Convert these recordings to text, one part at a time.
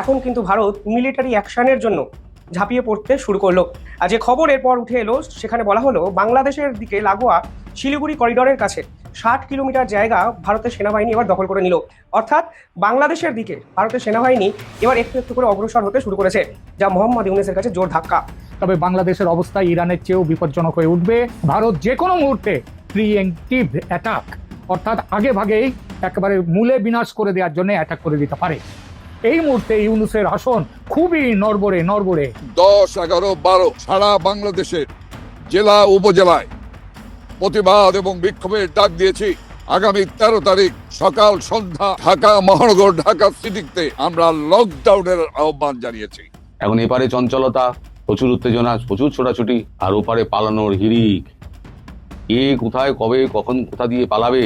এখন কিন্তু ভারত মিলিটারি অ্যাকশনের জন্য ঝাঁপিয়ে পড়তে শুরু করল। আর যে খবর এরপর উঠে এলো, সেখানে বলা হলো, বাংলাদেশের দিকে লাগোয়া শিলিগুড়ি করিডোরের কাছে ষাট কিলোমিটার জায়গা ভারতের সেনাবাহিনী এবার দখল করে নিল। অর্থাৎ বাংলাদেশের দিকে ভারতের সেনাবাহিনী এবার একটু একটু করে অগ্রসর হতে শুরু করেছে, যা মোহাম্মদ ইউনেসের কাছে জোর ধাক্কা। তবে বাংলাদেশের অবস্থা ইরানের চেয়েও বিপজ্জনক হয়ে উঠবে। ভারত যে কোনো মুহূর্তে প্রিএমটিভ অ্যাটাক অর্থাৎ আগে ভাগেই একেবারে মূলে বিনাশ করে দেওয়ার জন্য অ্যাটাক করে দিতে পারে। এই মুহূর্তে ইউনুসের আসন খুবই নড়বড়ে নড়বড়ে। দশ এগারো বারো সারা বাংলাদেশের জেলা উপজেলায় প্রতিবাদ এবং বিক্ষোভের ডাক দিয়েছি। আগামী তেরো তারিখ সকাল সন্ধ্যা ঢাকা মহানগর ঢাকা সিটিতে আমরা লকডাউনের আহ্বান জানিয়েছি। এখন এপারে চঞ্চলতা প্রচুর উত্তেজনা প্রচুর ছোটাছুটি আর ওপারে পালানোর হিড়িক। কে কোথায় কবে কখন কোথা দিয়ে পালাবে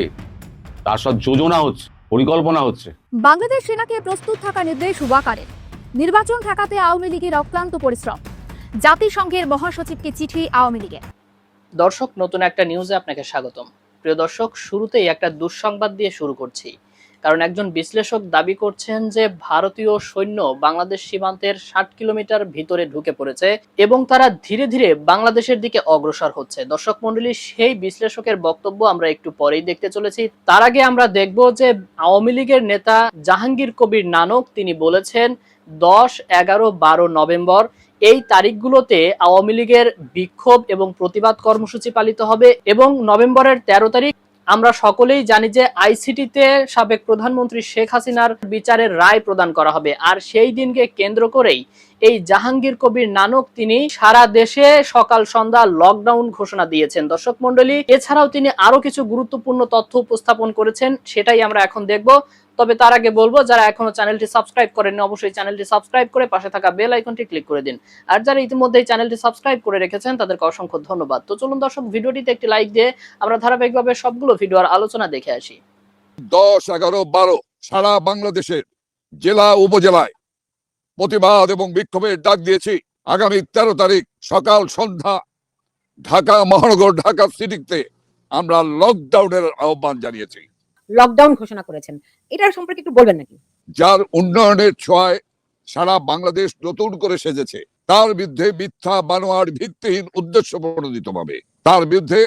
তার সব যোজনা হচ্ছে। পরিকল্পনা হচ্ছে। বাংলাদেশ সেনাকে প্রস্তুত থাকা নির্দেশ ওয়াকারের নির্বাচন ঠেকাতে আওয়ামী লীগের অক্লান্ত পরিশ্রম। জাতিসংঘের মহাসচিবকে চিঠি আওয়ামী লীগের। দর্শক নতুন একটা নিউজে আপনাকে স্বাগতম। প্রিয় দর্শক শুরুতেই একটা দুঃসংবাদ দিয়ে শুরু করছি। কারণ একজন বিশ্লেষক দাবি করছেন যে ভারতীয় সৈন্য বাংলাদেশ সীমান্তের ষাট কিলোমিটার ভিতরে ঢুকে পড়েছে এবং তারা ধীরে ধীরে বাংলাদেশের দিকে অগ্রসর হচ্ছে। দর্শক মন্ডলী সেই বিশ্লেষকের বক্তব্য আমরা একটু পরেই দেখতে চলেছি। তার আগে আমরা দেখব যে আওয়ামী লীগের নেতা জাহাঙ্গীর কবির নানক, তিনি বলেছেন, দশ, এগারো, বারো নভেম্বর এই তারিখগুলোতে আওয়ামী লীগের বিক্ষোভ এবং প্রতিবাদ কর্মসূচি পালিত হবে এবং নভেম্বরের তেরো তারিখ আমরা সকলেই জানি যে আইসিটিতে সাবেক প্রধানমন্ত্রী শেখ হাসিনার বিচারের রায় প্রদান করা হবে। আর সেই দিনকে কেন্দ্র করেই এই জাহাঙ্গীর কবির নানক তিনি সারা দেশে সকাল সন্ধ্যা লকডাউন ঘোষণা দিয়েছেন। দর্শক মন্ডলী এছাড়াও তিনি আরও কিছু গুরুত্বপূর্ণ তথ্য উপস্থাপন করেছেন, সেটাই আমরা এখন দেখব। তবে তার আগে বলব, যারা এখনও চ্যানেলটি সাবস্ক্রাইব করেননি, অবশ্যই চ্যানেলটি সাবস্ক্রাইব করে পাশে থাকা বেল আইকনটি ক্লিক করে দিন। আর যারা ইতিমধ্যে চ্যানেলটি সাবস্ক্রাইব করে রেখেছেন, তাদেরকে অসংখ্য ধন্যবাদ। তো চলুন দর্শক, ভিডিওটিতে একটি লাইক দিয়ে আমরা ধারাবাহিকভাবে সবগুলো ভিডিওর আলোচনা দেখে আসি। দশ, এগারো, বারো, সারা বাংলাদেশের জেলা, উপজেলায় প্রতিবাদ এবং বিক্ষোভের ডাক দিয়েছি। আগামী তেরো তারিখ সকাল সন্ধ্যা ঢাকা, মহানগর, ঢাকা সিটিতে আমরা লকডাউনের আহ্বান জানিয়েছি। লকডাউন ঘোষণা করেছেন। এটার সম্পর্কে একটু বলবেন নাকি? যার উন্নয়নের ছোঁয়ায় সারা বাংলাদেশ নতুন করে সেজেছে, তার বিরুদ্ধে মিথ্যা বানোয়ার ভিত্তিহীন উদ্দেশ্য প্রণোদিত ভাবে তার বিরুদ্ধে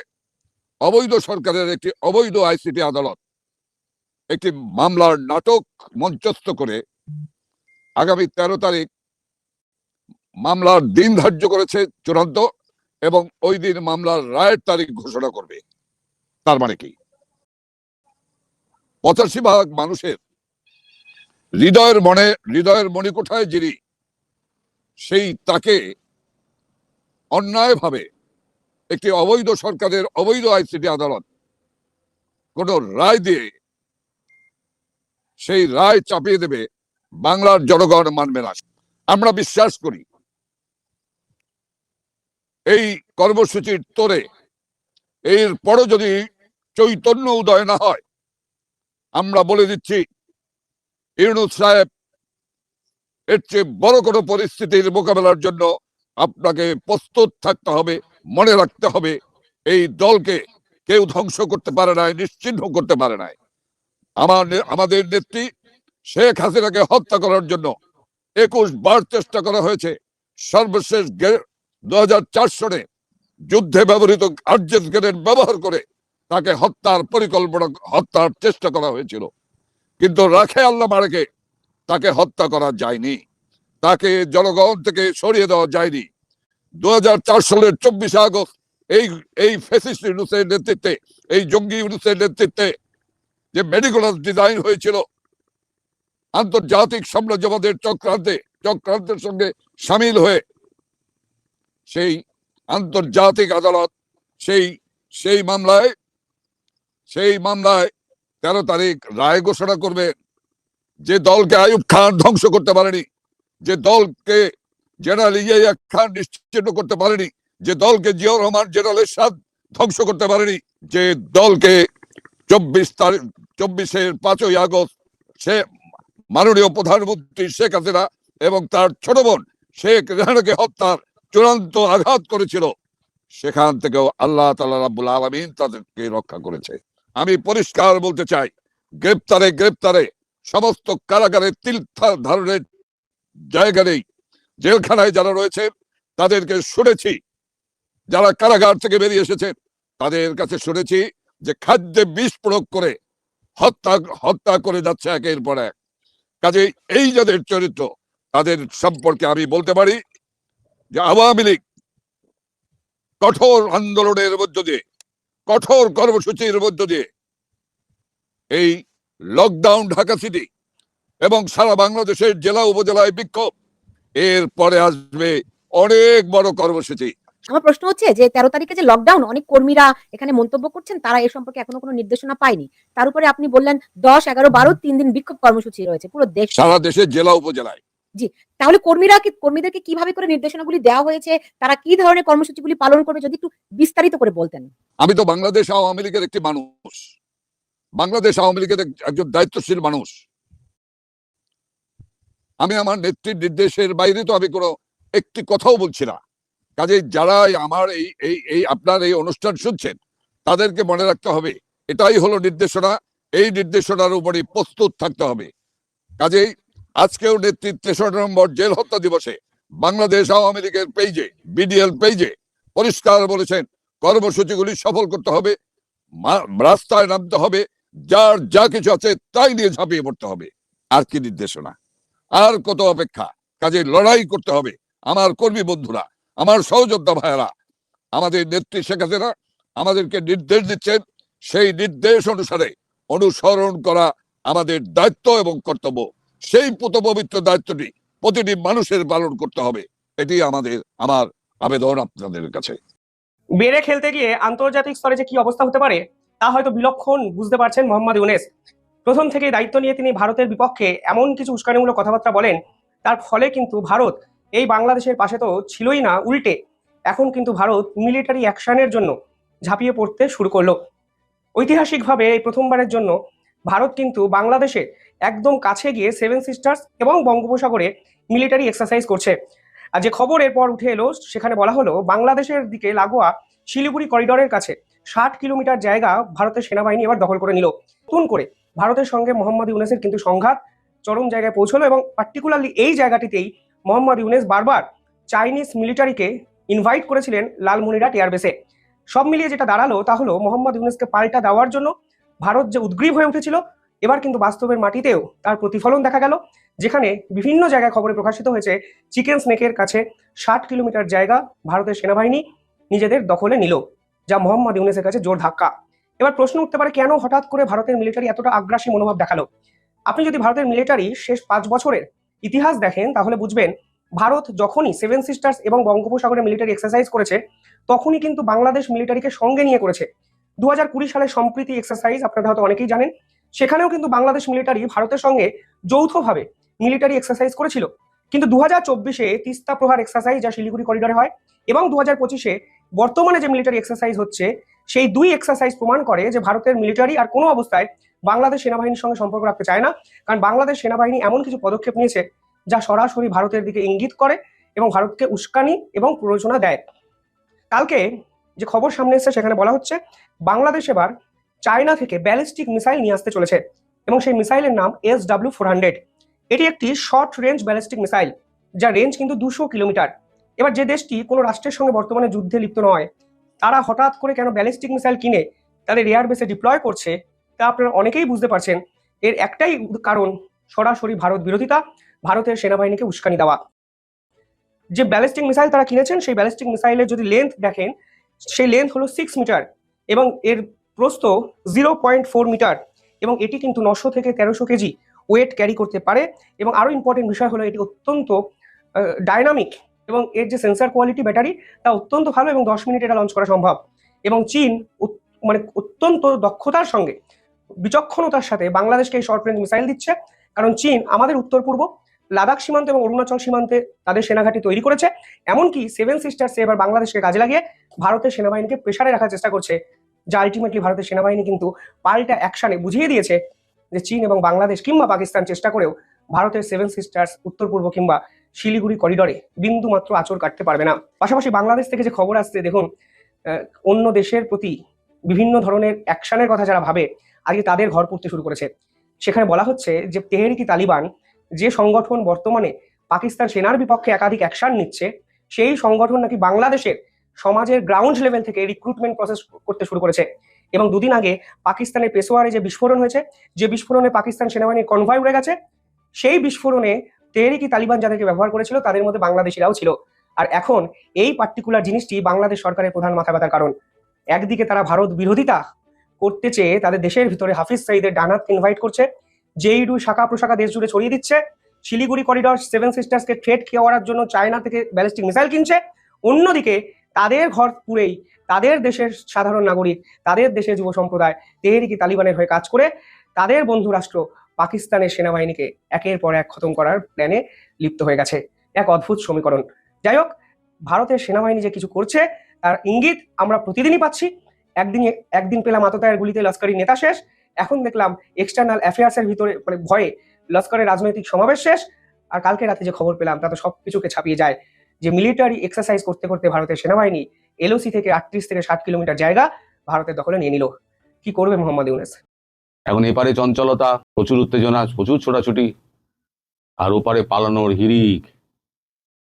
অবৈধ সরকারের একটি অবৈধ আইসিটি আদালত একটি মামলার নাটক মঞ্চস্থ করে আগামী তেরো তারিখ মামলার দিন ধার্য করেছে চূড়ান্ত এবং ওই দিন মামলার রায়ের তারিখ ঘোষণা করবে। তার মানে কি? পঁচাশি ভাগ মানুষের হৃদয়ের মনে, হৃদয়ের মণিকোঠায় যিনি, সেই তাকে অন্যায়ভাবে একটি অবৈধ সরকারের অবৈধ আইসিটি আদালত কোন রায় দিয়ে সেই রায় চাপিয়ে দেবে বাংলার জনগণ মানবে না। আমরা বিশ্বাস করি এই কর্মসূচির তোরে এর পরও যদি চৈতন্য উদয় না হয় আমরা বলে দিচ্ছি, ইউনুস সাহেব, এর চেয়ে বড় কোনো পরিস্থিতির মোকাবেলার জন্য আপনাকে প্রস্তুত থাকতে হবে, মনে রাখতে হবে, এই দলকে কেউ ধ্বংস করতে পারে নাই, নিশ্চিহ্ন করতে পারে নাই। আমার আমাদের নেত্রী শেখ হাসিনাকে হত্যা করার জন্য একুশ বার চেষ্টা করা হয়েছে। সর্বশেষ দু হাজার চার সনে যুদ্ধে ব্যবহৃত আর্জেন্ট গ্রেনেড ব্যবহার করে তাকে হত্যার পরিকল্পনা, হত্যার চেষ্টা করা হয়েছিল। কিন্তু রাখে আল্লাহ মারেকে তাকে হত্যা করা যায়নি। তাকে জনগণ থেকে সরিয়ে দেওয়া যায়নি। দু সালের চব্বিশে আগস্ট এই এই ফেসিস্ট ইউনুসের নেতৃত্বে, এই জঙ্গি ইউনুসের নেতৃত্বে যে মেডিকেল ডিজাইন হয়েছিল, আন্তর্জাতিক সাম্রাজ্যবাদের চক্রান্তে, চক্রান্তের সঙ্গে সামিল হয়ে সেই আন্তর্জাতিক আদালত, সেই সেই মামলায় সেই মামলায় তেরো তারিখ রায় ঘোষণা করবে যে দলকে আয়ুব খান ধ্বংস করতে পারেনি, যে দলকে জেনারেল ইয়াহিয়া খান নিশ্চিন্ন করতে পারেনি, যে দলকে জিয়াউর রহমান জেনারেলের এরশাদ ধ্বংস করতে পারেনি, যে দলকে চব্বিশ তারিখ, চব্বিশের পাঁচই আগস্ট সে মাননীয় প্রধানমন্ত্রী শেখ হাসিনা এবং তার ছোট বোন শেখ রেহানাকে হত্যার চূড়ান্ত আঘাত করেছিল, সেখান থেকেও আল্লাহ তালা রাব্বুল আলমিন তাদেরকে রক্ষা করেছে। আমি পরিষ্কার বলতে চাই, গ্রেপ্তারে গ্রেপ্তারে সমস্ত কারাগারে তিল ধারণের জায়গা নেই। জেলখানায় যারা রয়েছে, তাদেরকে শুনেছি। যারা কারাগার থেকে বেরিয়ে এসেছেন তাদের কাছে শুনেছি যে খাদ্যে বিষ প্রয়োগ করে হত্যা হত্যা করে যাচ্ছে একের পর এক। কাজে এই যাদের চরিত্র, তাদের সম্পর্কে আমি বলতে পারি যে আওয়ামী লীগ কঠোর আন্দোলনের মধ্য দিয়ে কঠোর কর্মসূচির মধ্য দিয়ে এই লকডাউন ঢাকা সিটি এবং সারা বাংলাদেশের জেলা উপজেলায় বিক্ষোভ। এর পরে আসবে অনেক বড় কর্মসূচি। আমার প্রশ্ন হচ্ছে যে তেরো তারিখে যে লকডাউন অনেক কর্মীরা এখানে মন্তব্য করছেন তারা এ সম্পর্কে এখনও কোনো নির্দেশনা পায়নি। তার উপরে আপনি বললেন দশ এগারো বারো তিন দিন বিক্ষোভ কর্মসূচি রয়েছে পুরো দেশ সারা দেশের জেলা উপজেলায়। তাহলে কর্মীরা কর্মীদেরকে কীভাবে করে নির্দেশনাগুলি দেওয়া হয়েছে, তারা কি ধরনের কর্মসূচিগুলি পালন করবে যদি একটু বিস্তারিত করে বলতেন? আমি তো বাংলাদেশ আওয়ামী লীগের একটি মানুষ। বাংলাদেশ আওয়ামী লীগের একজন দায়িত্বশীল মানুষ। আমি আমার নেত্রীর নির্দেশের বাইরে তো আমি কোনো একটি কথাও বলছি না। কাজে যারা আমার এই এই এই আপনার এই অনুষ্ঠান শুনছেন, তাদেরকে মনে রাখতে হবে, এটাই হলো নির্দেশনা। এই নির্দেশনার উপরে প্রস্তুত থাকতে হবে। কাজেই আজকেও নেত্রীর তেসরা নম্বর জেল হত্যা দিবসে বাংলাদেশ আওয়ামী লীগের পেজে বিডিএল পেজে পরিষ্কার বলেছেন, কর্মসূচিগুলি সফল করতে হবে রাস্তায় নামতে হবে, যার যা কিছু আছে তাই নিয়ে ঝাঁপিয়ে পড়তে হবে। আর কি নির্দেশনা? আর কত অপেক্ষা? কাজে লড়াই করতে হবে, আমার কর্মী বন্ধুরা, আমার সহযোদ্ধা ভাইয়েরা। আমাদের নেত্রী শেখ হাসিনা আমাদেরকে নির্দেশ দিচ্ছেন, সেই নির্দেশ অনুসারে অনুসরণ করা আমাদের দায়িত্ব এবং কর্তব্য। সেই পবিত্র দায়িত্বটি প্রতিটি মানুষের পালন করতে হবে। এটি আমাদের, আমার আবেদন আপনাদের কাছে। বেড়ে খেলতে গিয়ে আন্তর্জাতিক স্তরে যে কি অবস্থা হতে পারে, তা হয়তো বিলক্ষণ বুঝতে পারছেন মোহাম্মদ ইউনেস। প্রথম থেকে দায়িত্ব নিয়ে তিনি ভারতের বিপক্ষে এমন কিছু উস্কানিমূলক কথাবার্তা বলেন, তার ফলে কিন্তু ভারত এই বাংলাদেশের পাশে তো ছিলই না, উল্টে। এখন কিন্তু ভারত মিলিটারি অ্যাকশনের জন্য ঝাঁপিয়ে পড়তে শুরু করল। ঐতিহাসিকভাবে এই প্রথমবারের জন্য ভারত কিন্তু বাংলাদেশে একদম কাছে গিয়ে সেভেন সিস্টার্স এবং বঙ্গোপসাগরে মিলিটারি এক্সারসাইজ করছে। আর যে খবর এরপর উঠে এলো, সেখানে বলা হলো, বাংলাদেশের দিকে লাগোয়া শিলিগুড়ি করিডোরের কাছে ষাট কিলোমিটার জায়গা ভারতের সেনাবাহিনী এবার দখল করে নিল। নতুন করে ভারতের সঙ্গে মোহাম্মদ ইউনেসের কিন্তু সংঘাত চরম জায়গায় পৌঁছলো এবং পার্টিকুলারলি এই জায়গাটিতেই মোহাম্মদ ইউনেস বারবার চাইনিজ মিলিটারিকে ইনভাইট করেছিলেন লালমনিরহাট এয়ারবেসে সব মিলিয়ে যেটা দাঁড়াল তা হলো, মোহাম্মদ ইউনেসকে পাল্টা দেওয়ার জন্য ভারত যে উদ্গ্রীব হয়ে উঠেছিল এবার কিন্তু বাস্তবের মাটিতেও তার প্রতিফলন দেখা গেল, যেখানে বিভিন্ন জায়গায় খবরে প্রকাশিত হয়েছে, চিকেন স্নেকের কাছে ষাট কিলোমিটার জায়গা ভারতের সেনাবাহিনী নিজেদের দখলে নিল, যা মোহাম্মদ ইউনেসের কাছে জোর ধাক্কা। এবার প্রশ্ন উঠতে পারে, কেন হঠাৎ করে ভারতের মিলিটারি এতটা আগ্রাসী মনোভাব দেখাল? আপনি যদি ভারতের মিলিটারি শেষ পাঁচ বছরের ইতিহাস দেখেন, তাহলে বুঝবেন, ভারত যখনই সেভেন সিস্টার্স এবং বঙ্গোপসাগরে মিলিটারি এক্সারসাইজ করেছে, তখনই কিন্তু বাংলাদেশ মিলিটারিকে সঙ্গে নিয়ে করেছে। দু সালের সম্প্রীতি এক্সারসাইজ আপনারা হয়তো অনেকেই জানেন সেখানেও কিন্তু বাংলাদেশ মিলিটারি ভারতের সঙ্গে যৌথভাবে মিলিটারি এক্সারসাইজ করেছিল। কিন্তু দু হাজার চব্বিশে তিস্তা প্রহার এক্সারসাইজ যা শিলিগুড়ি করিডোরে হয় এবং দু হাজার পঁচিশে বর্তমানে যে মিলিটারি এক্সারসাইজ হচ্ছে, সেই দুই এক্সারসাইজ প্রমাণ করে যে ভারতের মিলিটারি আর কোনো অবস্থায় বাংলাদেশ সেনাবাহিনীর সঙ্গে সম্পর্ক রাখতে চায় না। কারণ বাংলাদেশ সেনাবাহিনী এমন কিছু পদক্ষেপ নিয়েছে যা সরাসরি ভারতের দিকে ইঙ্গিত করে এবং ভারতকে উস্কানি এবং প্ররোচনা দেয়। কালকে যে খবর সামনে এসেছে, সেখানে বলা হচ্ছে, বাংলাদেশ এবার চায়না থেকে ব্যালিস্টিক মিসাইল নিয়ে আসতে চলেছে এবং সেই মিসাইলের নাম এস ডাব্লিউ ফোর হান্ড্রেড এটি একটি শর্ট রেঞ্জ ব্যালিস্টিক মিসাইল যার রেঞ্জ কিন্তু দুশো কিলোমিটার। এবার যে দেশটি কোনো রাষ্ট্রের সঙ্গে বর্তমানে যুদ্ধে লিপ্ত নয়, তারা হঠাৎ করে কেন ব্যালিস্টিক মিসাইল কিনে তাদের এয়ার বেসে ডিপ্লয় করছে, তা আপনারা অনেকেই বুঝতে পারছেন। এর একটাই কারণ, সরাসরি ভারত বিরোধিতা, ভারতের সেনাবাহিনীকে উস্কানি দেওয়া। যে ব্যালিস্টিক মিসাইল তারা কিনেছেন, সেই ব্যালিস্টিক মিসাইলের যদি লেন্থ দেখেন, সেই লেন্থ হলো সিক্স মিটার এবং এর প্রস্থ জিরো পয়েন্ট ফোর মিটার এবং এটি কিন্তু নশো থেকে তেরোশো কেজি ওয়েট ক্যারি করতে পারে এবং আরও ইম্পর্টেন্ট বিষয় হলো এটি অত্যন্ত ডাইনামিক এবং এর যে সেন্সার কোয়ালিটি ব্যাটারি তা অত্যন্ত ভালো এবং দশ মিনিট এটা লঞ্চ করা সম্ভব। এবং চীন মানে অত্যন্ত দক্ষতার সঙ্গে, বিচক্ষণতার সাথে বাংলাদেশকে এই শর্ট রেঞ্জ মিসাইল দিচ্ছে। কারণ চীন আমাদের উত্তর পূর্ব, লাদাখ সীমান্ত এবং অরুণাচল সীমান্তে তাদের সেনাঘাঁটি তৈরি করেছে। এমনকি সেভেন সিস্টার্সে এবার বাংলাদেশকে কাজে লাগিয়ে ভারতের সেনাবাহিনীকে প্রেসারে রাখার চেষ্টা করছে। যা আলটিমেটলি ভারতের সেনাবাহিনী কিন্তু পাল্টা অ্যাকশনে বুঝিয়ে দিয়েছে যে চীন এবং বাংলাদেশ কিংবা পাকিস্তান চেষ্টা করেও ভারতের সেভেন সিস্টার্স উত্তর পূর্ব কিংবা শিলিগুড়ি করিডরে বিন্দু মাত্র আচর কাটতে পারবে না। পাশাপাশি বাংলাদেশ থেকে যে খবর আসছে, দেখুন অন্য দেশের প্রতি বিভিন্ন ধরনের অ্যাকশনের কথা যারা ভাবে, আজকে তাদের ঘর পড়তে শুরু করেছে। সেখানে বলা হচ্ছে যে তেহরিকি তালিবান যে সংগঠন বর্তমানে পাকিস্তান সেনার বিপক্ষে একাধিক অ্যাকশন নিচ্ছে, সেই সংগঠন নাকি বাংলাদেশের সমাজের গ্রাউন্ড লেভেল থেকে রিক্রুটমেন্ট প্রসেস করতে শুরু করেছে। এবং দুদিন আগে পাকিস্তানের পেশোয়ারে যে বিস্ফোরণ হয়েছে, যে বিস্ফোরণে পাকিস্তান সেনাবাহিনীর কনভয় উড়ে গেছে, সেই বিস্ফোরণে তেহরিকি তালিবান যাদেরকে ব্যবহার করেছিল, তাদের মধ্যে বাংলাদেশিরাও ছিল। আর এখন এই পার্টিকুলার জিনিসটি বাংলাদেশ সরকারের প্রধান মাথা ব্যথার কারণ। একদিকে তারা ভারত বিরোধিতা করতে চেয়ে তাদের দেশের ভিতরে হাফিজ সাইদের ডানাত ইনভাইট করছে জেইডু শাখা প্রশাখা দেশ জুড়ে ছড়িয়ে দিচ্ছে, শিলিগুড়ি করিডর সেভেন সিস্টার্সকে থ্রেট করার জন্য চায়না থেকে ব্যালিস্টিক মিসাইল কিনছে, অন্যদিকে তাদের ঘর পুরেই, তাদের দেশের সাধারণ নাগরিক, তাদের দেশের যুব সম্প্রদায় তেহরিকি তালিবানের হয়ে কাজ করে, তাদের বন্ধু রাষ্ট্র পাকিস্তানের সেনাবাহিনীকে একের পর এক খতম করার প্ল্যানে লিপ্ত হয়ে গেছে। এক অদ্ভুত সমীকরণ। যাই হোক, ভারতের সেনাবাহিনী যে কিছু করছে, তার ইঙ্গিত আমরা প্রতিদিনই পাচ্ছি। একদিন একদিন পেলাম আততায়ের গুলিতে লস্করি নেতা শেষ। এখন দেখলাম এক্সটার্নাল অ্যাফেয়ার্সের ভিতরে মানে ভয়ে লস্করের রাজনৈতিক সমাবেশ শেষ। আর কালকে রাতে যে খবর পেলাম তা তো সবকিছুকে ছাপিয়ে যায়। যে মিলিটারি এক্সারসাইজ করতে করতে ভারতের সেনাবাহিনী এলওসি থেকে আটত্রিশ থেকে ষাট কিলোমিটার জায়গা ভারতের দখলে নিয়ে নিল। কি করবে মোহাম্মদ ইউনেস? এখন এপারে চঞ্চলতা, প্রচুর উত্তেজনা, প্রচুর ছোটাছুটি, আর ওপারে পালানোর হিরিক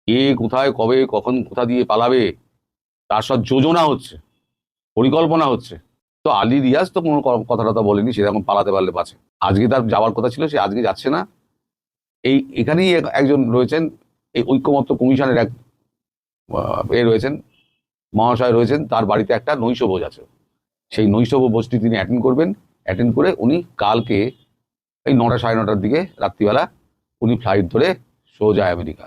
কে কোথায়, কবে, কখন, কোথা দিয়ে পালাবে, তার সব যোজনা হচ্ছে, পরিকল্পনা হচ্ছে। তো আলী রিয়াজ তো কোনো কথা টথা বলেনি সেরকম পালাতে পারলে বাঁচে। আজকে তার যাওয়ার কথা ছিল, সে আজকে যাচ্ছে না। এই এখানেই এক- একজন রয়েছেন, এই ঐক্যমত্য কমিশনের এক এ রয়েছেন, মহাশয় রয়েছেন, তার বাড়িতে একটা নৈশ ভোজ আছে। সেই নৈশ ভোজটি তিনি অ্যাটেন্ড করবেন। অ্যাটেন্ড করে উনি কালকে এই নটা সাড়ে নটার দিকে রাত্রিবেলা উনি ফ্লাইট ধরে সোজা আমেরিকা।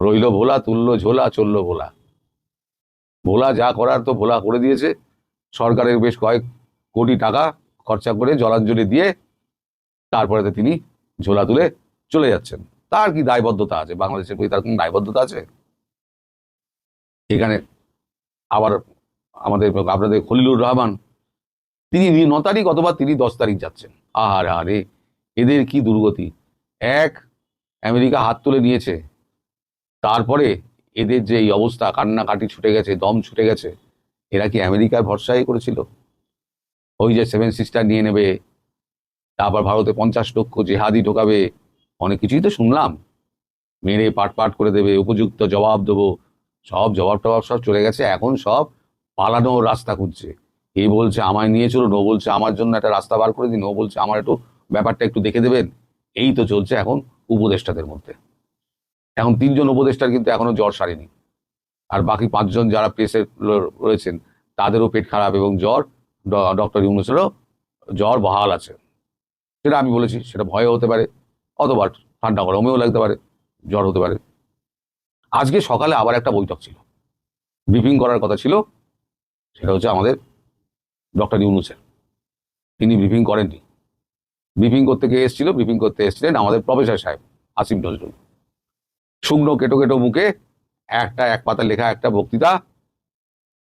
রইল ভোলা, তুললো ঝোলা, চলল ভোলা। ভোলা যা করার তো ভোলা করে দিয়েছে। সরকারের বেশ কয়েক কোটি টাকা খরচা করে জলাঞ্জলি দিয়ে তারপরে তিনি ঝোলা তুলে চলে যাচ্ছেন। তার কি দায়বদ্ধতা আছে? বাংলাদেশের প্রতি তার কোনো দায়বদ্ধতা আছে? এখানে আবার আমাদের আপনাদের খলিলুর রহমান, তিনি ন তারিখ অথবা তিনি দশ তারিখ যাচ্ছেন। আহারে আরে এদের কি দুর্গতি? এক, আমেরিকা হাত তুলে নিয়েছে তারপরে এদের যে এই অবস্থা, কান্নাকাটি ছুটে গেছে, দম ছুটে গেছে, এরা কি আমেরিকার ভরসাই করেছিল? ওই যে সেভেন সিস্টার নিয়ে নেবে, তারপর ভারতে পঞ্চাশ লক্ষ জেহাদি ঢোকাবে, অনেক কিছুই তো শুনলাম। মেরে পাট পাট করে দেবে, উপযুক্ত জবাব দেবো সব জবাব টবাব সব চলে গেছে, এখন সব পালানোর রাস্তা খুঁজছে। এ বলছে আমায় নিয়ে চলুন, ও বলছে আমার জন্য একটা রাস্তা বার করে দিন, ও বলছে আমার একটু ব্যাপারটা একটু দেখে দেবেন। এই তো চলছে এখন উপদেষ্টাদের মধ্যে। এখন তিনজন উপদেষ্টার কিন্তু এখনও জ্বর সারেনি। আর বাকি পাঁচজন যারা প্রেসে রয়েছেন, তাদেরও পেট খারাপ এবং জ্বর ডক্টর ইউনুসেরও জ্বর বহাল আছে। সেটা আমি বলেছি, সেটা ভয় হতে পারে, অথবা ঠান্ডা গরমেও লাগতে পারে, জ্বর হতে পারে। আজকে সকালে আবার একটা বৈঠক ছিল। ব্রিফিং করার কথা ছিল, সেটা হচ্ছে আমাদের ডক্টর ইউনুসের। তিনি ব্রিফিং করেননি। ব্রিফিং করতে গিয়ে এসেছিল? ব্রিফিং করতে এসেছিলেন আমাদের প্রফেসর সাহেব, আসিফ নজরুল। শুকনো কেটো কেটো মুখে একটা এক পাতা লেখা একটা বক্তৃতা,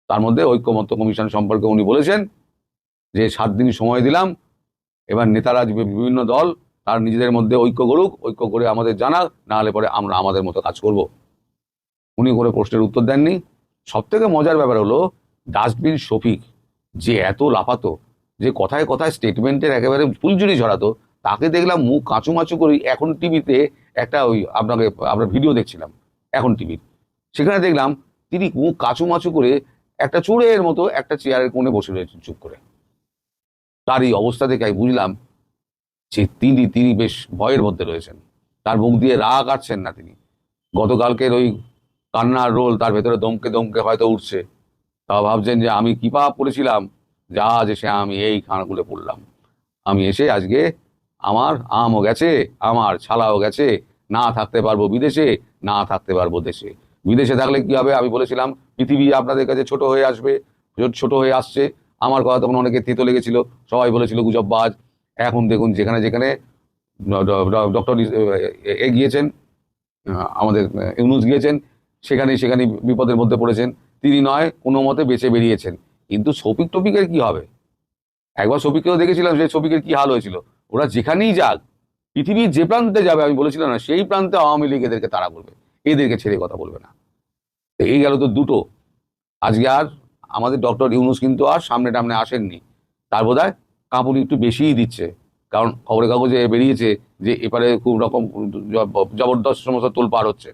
তার মধ্যে ঐক্যমত্য কমিশন সম্পর্কে উনি বলেছেন যে সাত দিন সময় দিলাম, এবার নেতারা বিভিন্ন দল, তার নিজেদের মধ্যে ঐক্য করুক, ঐক্য করে আমাদের জানাক নাহলে পরে আমরা আমাদের মতো কাজ করব। উনি করে প্রশ্নের উত্তর দেননি। সব থেকে মজার ব্যাপার হলো, ডাস্টবিন শফিক যে এত লাফাতো, যে কথায় কথায় স্টেটমেন্টের একেবারে ফুলঝুরি ঝরাতো, তাকে দেখলাম মুখ কাঁচু মাচু করি এখন টিভিতে একটা ওই আপনাকে, আমরা ভিডিও দেখছিলাম, এখন টিভির। সেখানে দেখলাম তিনি মুখ কাঁচু মাচু করে একটা চুড়ের মতো একটা চেয়ারের কোণে বসে রয়েছেন চুপ করে। তার এই অবস্থা দেখে আমি বুঝলাম যে তিনি তিনি বেশ ভয়ের মধ্যে রয়েছেন। তার মুখ দিয়ে রাগ আসছেন না তিনি। গতকালকের ওই কান্নার রোল তার ভেতরে দমকে দমকে হয়তো উঠছে তা ভাবছেন যে আমি কি পাপ করেছিলাম যা যে সে আমি এই খানাগুলো পড়লাম আমি এসে আজকে আমার আমও গেছে আমার ছালাও গেছে না থাকতে পারব বিদেশে না থাকতে পারব দেশে বিদেশে থাকলে কি হবে আমি বলেছিলাম পৃথিবী আপনাদের কাছে ছোট হয়ে আসবে ছোট হয়ে আসছে আমার কথা তখন অনেকে তেতো লেগেছিল সবাই বলেছিল গুজববাজ এখন দেখুন যেখানে যেখানে ডক্টর এ গিয়েছেন আমাদের ইউনুস গিয়েছেন সেখানে সেখানে বিপদের মধ্যে পড়েছেন। তিনি নয়, কোনো মতে বেঁচে বেরিয়েছেন। কিন্তু শফিক টপিকের কি হবে? একবার শফিককেও দেখেছিলাম সেই শফিকের কি হাল হয়েছিল। ওরা যেখানেই যাক, পৃথিবীর যে প্রান্তে যাবে, আমি বলেছিলাম না, সেই প্রান্তে আওয়ামী লীগ এদেরকে তাড়া করবে। এদেরকে ছেড়ে কথা বলবে না। এই গেল তো দুটো। আজকে আর আমাদের ডক্টর ইউনুস কিন্তু আর সামনে টামনে আসেননি। তার বোধ হয় কাঁপুনি একটু বেশিই দিচ্ছে। কারণ খবরের কাগজে বেরিয়েছে যে এপারে খুব রকম জবরদস্ত সমস্ত তোলপাড় হচ্ছে।